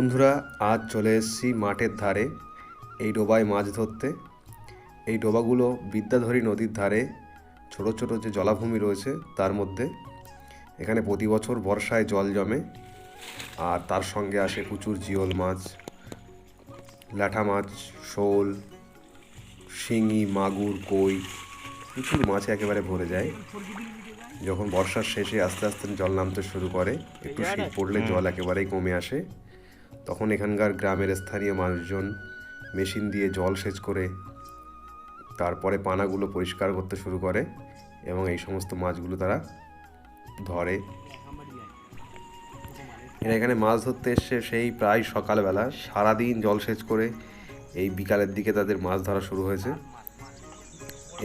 বন্ধুরা আজ চলে এসেছি মাঠের ধারে এই ডোবায় মাছ ধরতে। এই ডোবাগুলো বিদ্যাধরী নদীর ধারে ছোট ছোট যে জলাভূমি রয়েছে তার মধ্যে। এখানে প্রতি বছর বর্ষায় জল জমে আর তার সঙ্গে আসে প্রচুর জিওল মাছ ল্যাঠা মাছ শোল শিঙি মাগুর কই প্রচুর মাছ একেবারে ভরে যায়। যখন বর্ষার শেষে আস্তে আস্তে জল নামতে শুরু করে একটু শীত পড়লে জল একেবারেই কমে আসে। তখন এখানকার গ্রামের স্থানীয় মানুষজন মেশিন দিয়ে জল সেচ করে তারপরে পানাগুলো পরিষ্কার করতে শুরু করে এবং এই সমস্ত মাছগুলো তারা ধরে। এরা এখানে মাছ ধরতে এসছে সেই প্রায় সকালবেলা। সারাদিন জল সেচ করে এই বিকালের দিকে তাদের মাছ ধরা শুরু হয়েছে।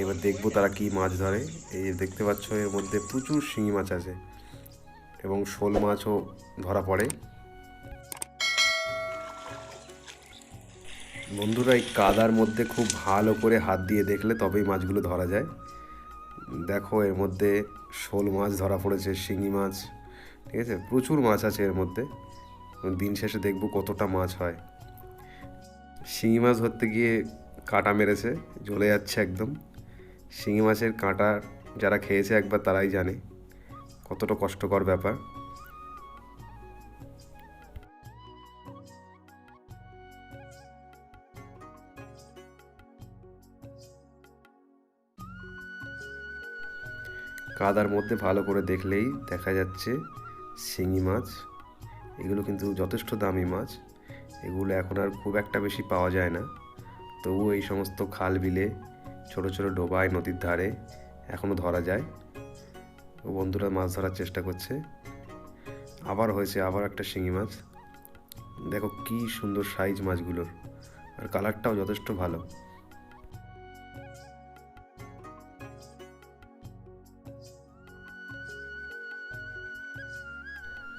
এবার দেখব তারা কি মাছ ধরে। এই দেখতে পাচ্ছ এর মধ্যে প্রচুর শিঙি মাছ আছে এবং শোল মাছও ধরা পড়ে। বন্ধুরা এই কাদার মধ্যে খুব ভালো করে হাত দিয়ে দেখলে তবেই মাছগুলো ধরা যায়। দেখো এর মধ্যে শোল মাছ ধরা পড়েছে, শিঙি মাছ, ঠিক আছে? প্রচুর মাছ আছে এর মধ্যে। দিন শেষে দেখব কতটা মাছ হয়। শিঙি মাছ ধরতে গিয়ে কাঁটা মেরেছে, জ্বলে যাচ্ছে একদম। শিঙি মাছের কাঁটা যারা খেয়েছে একবার তারাই জানে। কতটা কষ্টকর ব্যাপার। কাদার মধ্যে ভালো করে দেখলেই দেখা যাচ্ছে শিঙি মাছ। এগুলো কিন্তু যথেষ্ট দামি মাছ। এগুলো এখন আর খুব একটা বেশি পাওয়া যায় না। তবুও এই সমস্ত খাল বিলে, ছোট ছোট ডোবায় নদীর ধারে এখনও ধরা যায়। ও বন্ধুরা, মাছ ধরার চেষ্টা করছে। আবার হয়েছে আবার একটা শিঙি মাছ। দেখো কি সুন্দর সাইজ মাছগুলোর। আর কালারটাও যথেষ্ট ভালো।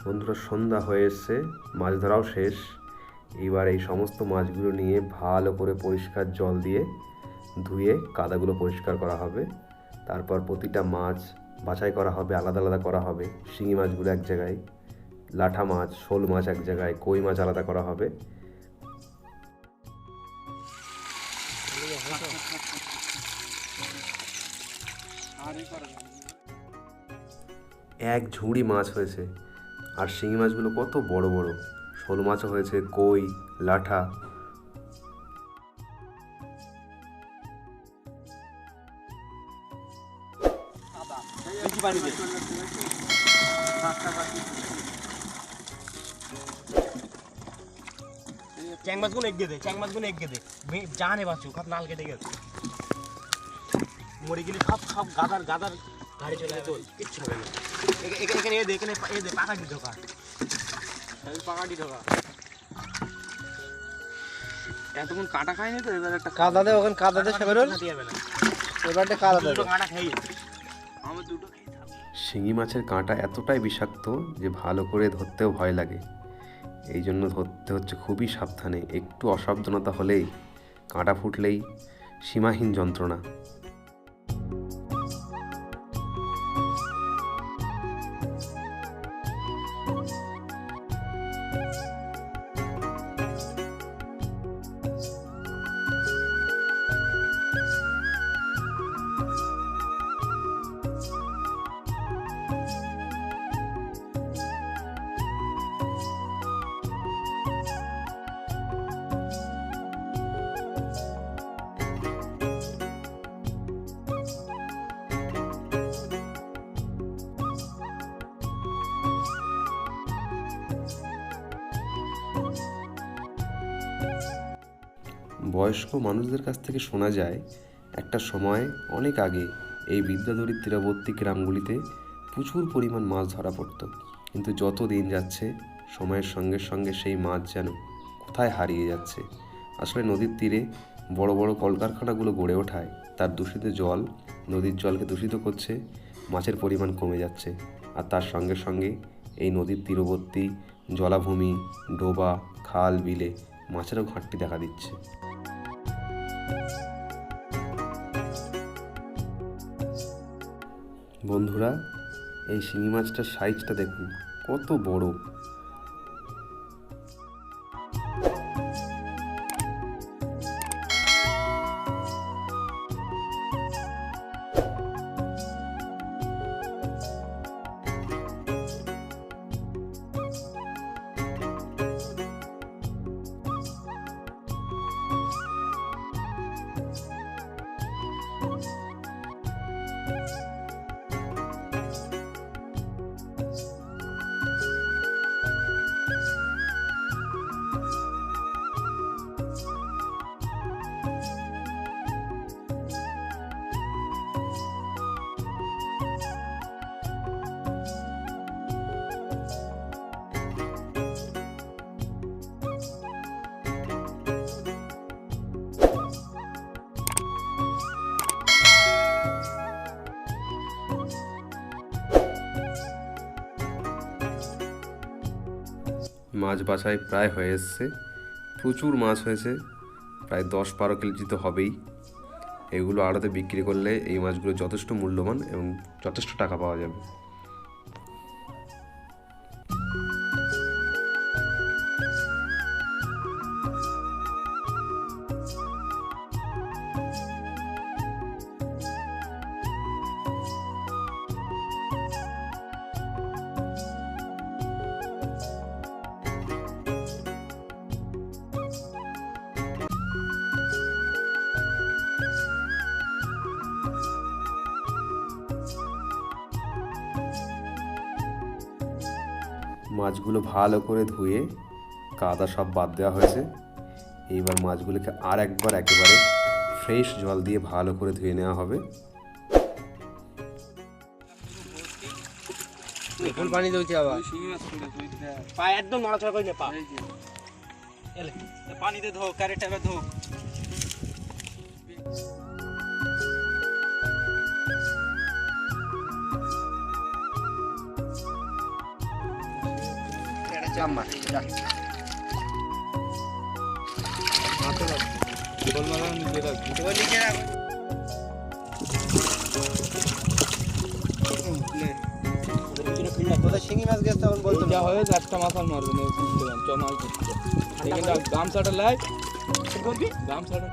বন্ধুরা, সন্ধ্যা হয়ে এসছে, মাছ ধরাও শেষ। এইবার এই সমস্ত মাছগুলো নিয়ে ভালো করে পরিষ্কার জল দিয়ে ধুয়ে কাদাগুলো পরিষ্কার করা হবে। তারপর প্রতিটা মাছ বাছাই করা হবে, আলাদা আলাদা করা হবে, শিঙি মাছগুলো এক জায়গায়, লাঠা মাছ, শোল মাছ এক জায়গায়, কই মাছ আলাদা করা হবে। এক ঝুড়ি মাছ হয়েছে। আর শিঙি মাছগুলো কত বড় বড়। শোল মাছও হয়েছে, কই, লাঠা। চ্যাং মাছগুলো এগিয়ে দে, চ্যাং মাছগুলো এগিয়ে দে। জানে বাঁচু সব নাল কেটে গেছে। মরে গেলে সব সব গাদার গাদার গাড়ি চলে চল। কিচ্ছু হবে না। এখা- এখা- এখানে এখানে পাকাটি ঢোকা পাকাটি ঢোকা এতক্ষণ কাটা খায়নি তো এবার একটা কাদা দে ওখানে কাদা দে সেবেরোল। খাতে যাবে কাদা দে। দুটো খাই আমার দুটো শিঙি মাছের কাঁটা এতটাই বিষাক্ত যে ভালো করে ধরতেও ভয় লাগে। এই জন্য ধরতে হচ্ছে খুবই সাবধানে। একটু অসাবধানতা হলেই কাঁটা ফুটলেই সীমাহীন যন্ত্রণা। বয়স্ক মানুষদের কাছ থেকে শোনা যায়, একটা সময় অনেক আগে এই বিদ্যাধরীর তীরবর্তী গ্রামগুলিতে প্রচুর পরিমাণ মাছ ধরা পড়তো। কিন্তু যত দিন যাচ্ছে, সময়ের সঙ্গে সঙ্গে সেই মাছ যেন কোথায় হারিয়ে যাচ্ছে। আসলে নদীর তীরে বড় বড় কলকারখানাগুলো গড়ে ওঠায়, তার দূষিত জল নদীর জলকে দূষিত করছে, মাছের পরিমাণ কমে যাচ্ছে। আর তার সঙ্গে সঙ্গে এই নদীর তীরবর্তী জলাভূমি, ডোবা, খাল, বিলে মাছেরও ঘাটতি দেখা দিচ্ছে। বন্ধুরা এই শিঙি মাছটার সাইজটা দেখুন কত বড়। মাছ বাছাই প্রায় হয়ে এসছে। প্রচুর মাছ হয়েছে। প্রায় দশ বারো কেজি তো হবেই। এগুলো আড়াতে বিক্রি করলে এই মাছগুলো যথেষ্ট মূল্যবান এবং যথেষ্ট টাকা পাওয়া যাবে। মাছগুলো ভালো করে ধুয়ে কাদা সব বাদ দেওয়া হয়েছে এইবার মাছগুলোকে আর একবার একেবারে ফ্রেশ জল দিয়ে ভালো করে ধুয়ে নেওয়া হবে ফুল পানি দিয়েছি আবার শিঙি মাছ করে তুই দেখ। পা একদম নড়াচড়া করে নে পা এই যে। এলে পানিতে ধো ক্যারেটটা ধো কোথায় শিঙি মাছ গেছে তখন বলতো যা হয়ে একটা মাথার মারবে না বুঝতে পারলাম চ মাছ গামছাটা লাই। গামছাটা